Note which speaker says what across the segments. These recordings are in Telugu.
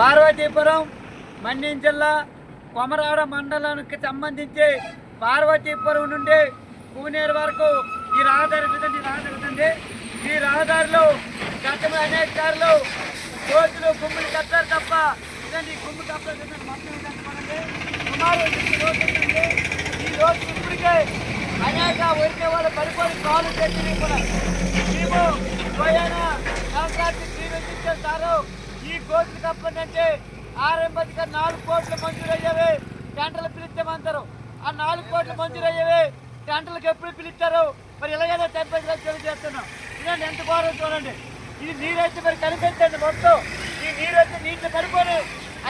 Speaker 1: పార్వతీపురం మన్యం జిల్లా కొమరాడ మండలానికి సంబంధించి పార్వతీపురం నుండి పూనేరు వరకు ఈ రహదారి విధంగా రహదారి ఈ రహదారిలో గతంలో అనేక సార్లు రోజులు గుమ్ములు కట్టారు తప్ప ఇదండి ఈ గుమ్ము కప్పలేదు మొత్తం సుమారు ఈ రోజు ఇప్పటికే అనేక ఊరికే వాళ్ళు పడిపోయి కాలు చేసి కూడా. మేము పోయిన సంక్రాంతి జీవించారు ఈ కోట్లు కప్పండి ఆర్ఎంపతిగా నాలుగు కోట్లు మంజూరయ్యేవి. టెంటర్లు గంటలు ఆ నాలుగు కోట్లు మంజూరయ్యేవి. టెంటర్లకు ఎప్పుడు పిలుస్తారు? మరి ఇలాగైనా టెంపరేచర్ తెలియజేస్తున్నాం ఇదండి ఎంత ఘోరం చూడండి. ఇది నీరైతే మరి కనిపించండి మొత్తం. ఈ నీరైతే నీళ్ళు పడిపోయి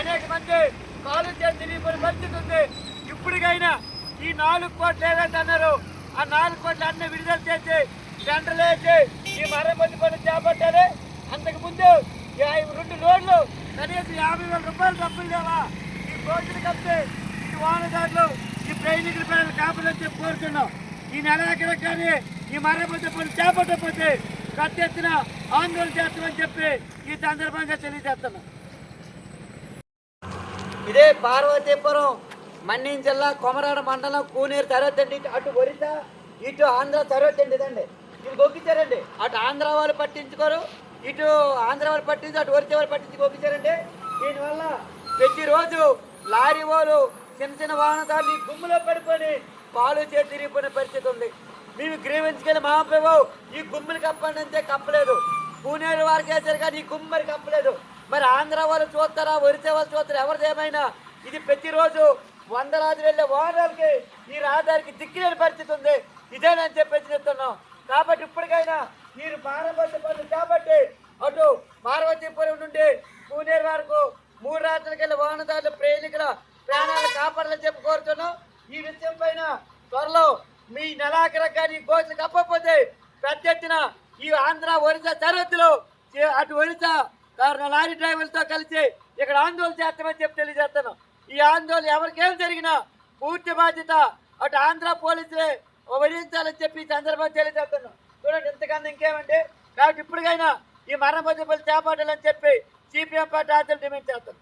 Speaker 1: అనేక మంది కాలు చేసి తిరిగిపోయిన పరిస్థితి ఉంది. ఇప్పటికైనా ఈ నాలుగు కోట్లు ఏదైతే అన్నారు ఆ నాలుగు కోట్లు అన్ని విడుదల చేసి టెంటర్లు వేసి ఈ మరమ్మతి పనులు చేపట్టాలి కనీసం యాభై వేల రూపాయలు డబ్బులు లేవా ఈ కోట్లు కప్పితే ఈ వాహనదారులు ఈ ప్రయాణికుల పేర్లు కాపాలని చెప్పి కోరుతున్నాం. ఈ నెల ఎక్కడ కానీ ఈ మరమ్మతి పనులు చేపట్టకపోతే పెద్ద ఆందోళన చేస్తామని చెప్పి ఈ సందర్భంగా తెలియజేస్తున్నాం. ఇదే పార్వతీపురం మన్యం జిల్లా కొమరాడ మండలం కూనేరు సరిహద్దండి అటు ఒరిసా ఇటు ఆంధ్ర సరిహద్దండి ఇదండి. ఇది గొగ్గించారండి అటు ఆంధ్ర వాళ్ళు పట్టించుకోరు ఇటు ఆంధ్ర వాళ్ళు పట్టించి అటు ఒరిస్సా వాళ్ళు పట్టించి పంపించారంటే దీనివల్ల ప్రతిరోజు లారీ వాళ్ళు చిన్న చిన్న వాహనదారులు గుమ్ములో పడిపోయి పాలు చేతి తిరిగిపోయిన పరిస్థితి ఉంది. మేము గ్రీవించుకెళ్ళి మహాప్రభు ఈ గుమ్ములు కప్పండి అంతే కప్పలేదు. పూణేలు వారికి వేసారు కానీ ఈ గుమ్ము మరి కప్పలేదు. మరి ఆంధ్ర వాళ్ళు చూస్తారా ఒరిసే వాళ్ళు చూస్తారా ఎవరిది ఏమైనా? ఇది ప్రతిరోజు వందలాది వెళ్ళే వాహనాలకి ఈ రహదారికి దిక్కులేని పరిస్థితి ఉంది. ఇదేనని చెప్పేసి చెప్తున్నాం. కాబట్టి ఇప్పటికైనా మీరు పారబడ్డ పనులు కాబట్టి అటు పార్వతీపురం నుండి పూనేరు వరకు మూడు రాత్రులకి వెళ్ళే వాహనదారులు ప్రయాణికుల ప్రాణాలు కాపాడాలని చెప్పి కోరుతున్నాం. ఈ విషయం పైన త్వరలో మీ నెలాఖరకు కానీ కోట్లు కప్పకపోతే పెద్ద ఎత్తున ఈ ఆంధ్ర ఒరిస్సా సరిహద్దులో అటు ఒరిస్సా లారీ డ్రైవర్లతో కలిసి ఇక్కడ ఆందోళన చేస్తామని చెప్పి తెలియజేస్తాను ఈ ఆందోళన ఎవరికేం జరిగినా పూర్తి బాధ్యత అటు ఆంధ్ర పోలీసులే వహించాలని చెప్పి ఈ సందర్భంగా తెలియజేస్తున్నాం. చూడండి ఇంతకన్నా ఇంకేమండి? కాబట్టి ఇప్పటికైనా ఈ మరణ బదులు చేపట్టాలని చెప్పి సిపిఎం పార్టీ ఆధ్వర్యంలో డిమాండ్ చేస్తున్నాం